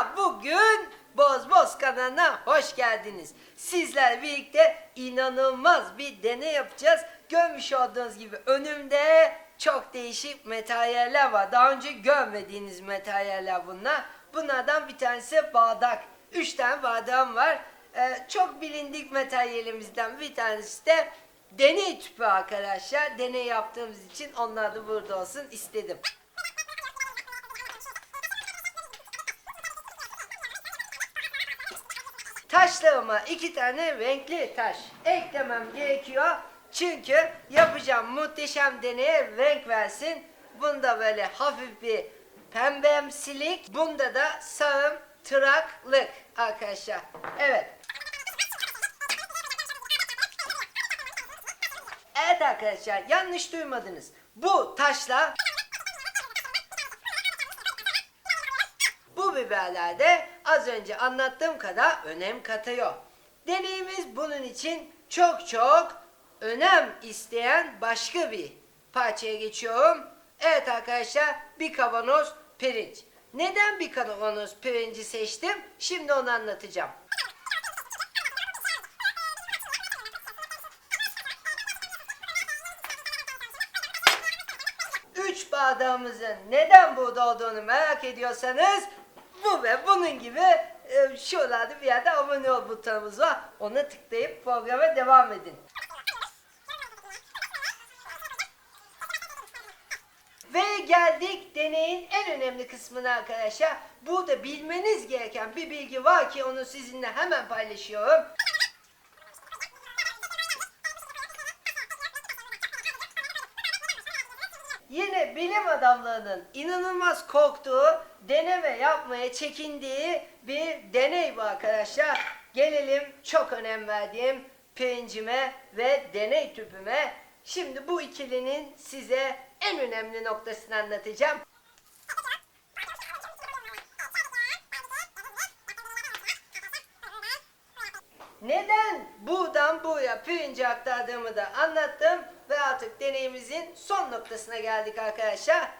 arkadaşlar bugün Boz Boz kanalına hoş geldiniz. Sizler birlikte inanılmaz bir deney yapacağız. Görmüş olduğunuz gibi önümde çok değişik materyaller var. Daha önce görmediğiniz materyaller bunlar. Bunlardan bir tanesi bardak. Üç tane bardağım var. Ee, çok bilindik materyalimizden bir tanesi de deney tüpü arkadaşlar. Deney yaptığımız için onlar da burada olsun istedim. Taşlarıma iki tane renkli taş eklemem gerekiyor. Çünkü yapacağım muhteşem deneye renk versin. Bunda böyle hafif bir pembemsilik. Bunda da sağım tıraklık arkadaşlar. Evet. Evet arkadaşlar yanlış duymadınız. Bu taşla Bu biberlerde az önce anlattığım kadar önem katıyor. Deneyimiz bunun için çok çok önem isteyen başka bir parçaya geçiyorum. Evet arkadaşlar bir kavanoz pirinç. Neden bir kavanoz pirinci seçtim? Şimdi onu anlatacağım. Üç bardağımızın neden burada olduğunu merak ediyorsanız bu ve bunun gibi e, şuralarda bir yerde abone ol butonumuz var. Ona tıklayıp programa devam edin. Ve geldik deneyin en önemli kısmına arkadaşlar. Burada bilmeniz gereken bir bilgi var ki onu sizinle hemen paylaşıyorum. Bilim adamlarının inanılmaz korktuğu, deneme yapmaya çekindiği bir deney bu arkadaşlar. Gelelim çok önem verdiğim pirincime ve deney tüpüme. Şimdi bu ikilinin size en önemli noktasını anlatacağım. Neden buradan buraya pirinci aktardığımı da anlattım ve artık deneyimizin son noktasına geldik arkadaşlar.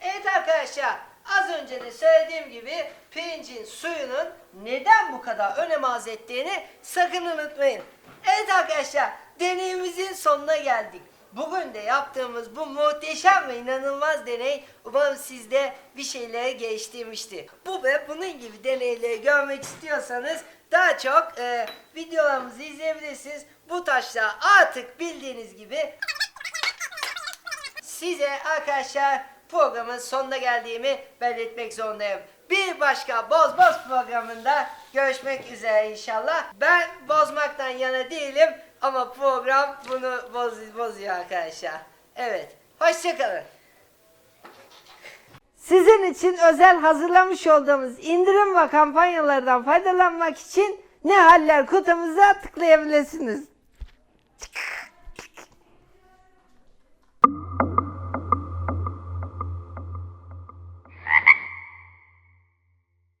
Evet arkadaşlar az önce de söylediğim gibi pirincin suyunun neden bu kadar önem arz ettiğini sakın unutmayın. Evet arkadaşlar deneyimizin sonuna geldik. Bugün de yaptığımız bu muhteşem ve inanılmaz deney umarım sizde bir şeyleri geliştirmiştir. Bu ve bunun gibi deneyleri görmek istiyorsanız daha çok e, videolarımızı izleyebilirsiniz. Bu taşlar artık bildiğiniz gibi Size arkadaşlar programın sonuna geldiğimi belirtmek zorundayım. Bir başka Boz Boz programında görüşmek üzere inşallah. Ben bozmaktan yana değilim ama program bunu boz, bozuyor arkadaşlar. Evet, hoşçakalın. Sizin için özel hazırlamış olduğumuz indirim ve kampanyalardan faydalanmak için ne haller kutumuza tıklayabilirsiniz.